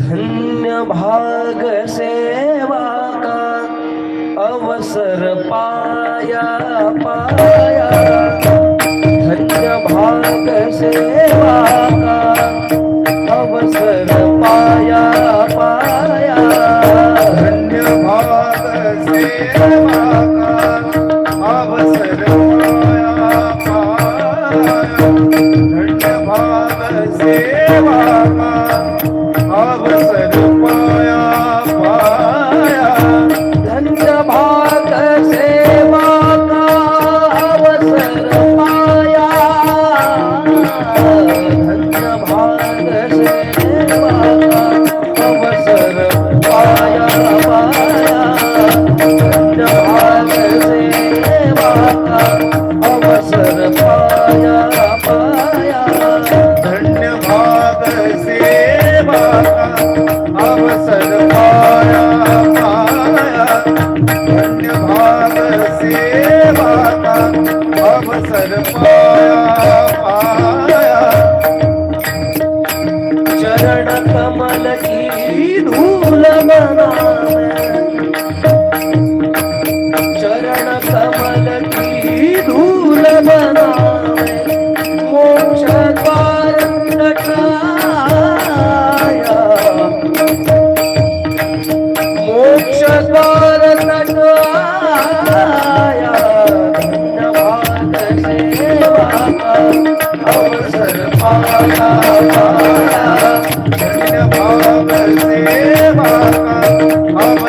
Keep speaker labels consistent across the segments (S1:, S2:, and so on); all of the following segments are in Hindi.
S1: धन्य भाग सेवा का अवसर पाया पाया। धन्य भाग सेवा చరణ కమలకి నూలమనా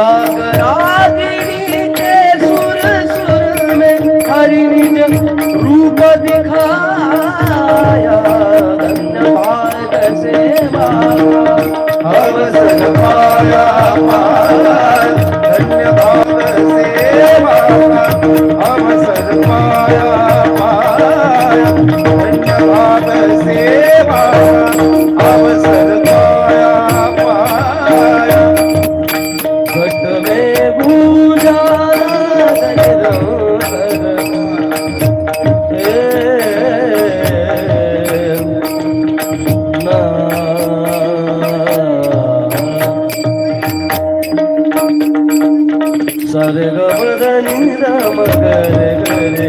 S1: राग रागिणी के सुर सुर में हरि निज रूप दिखाया। भारत सेवा
S2: अवसर पाया धन्य भाव सेवा अवसर पाया धन्य भाव सेवा
S1: సరే గమగని రమగరే గరే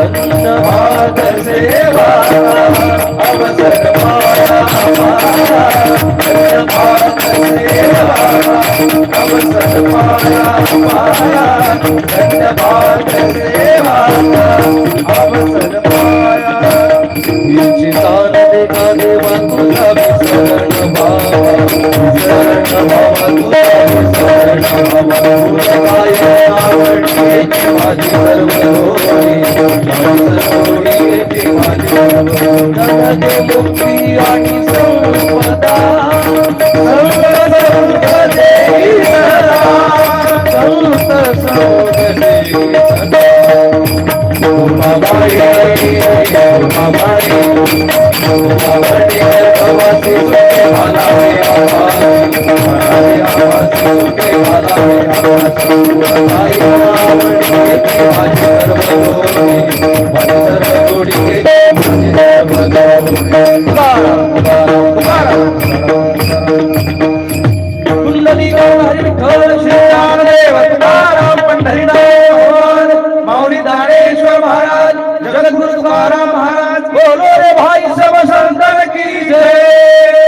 S1: I'm जगमुखी आणि संपदा संत संत देई सदा संत संत देई सदा मामाई मामाई मामाई आवासी मानाई आवासी मानाई आवासी मानाई आवासी मानाई आवासी मानाई आवासी मानाई आवासी कुंडली हरी विठ्ठल
S2: महाराज जगद्गुरु महाराज
S1: बोलो रे भाई सब संतन की जय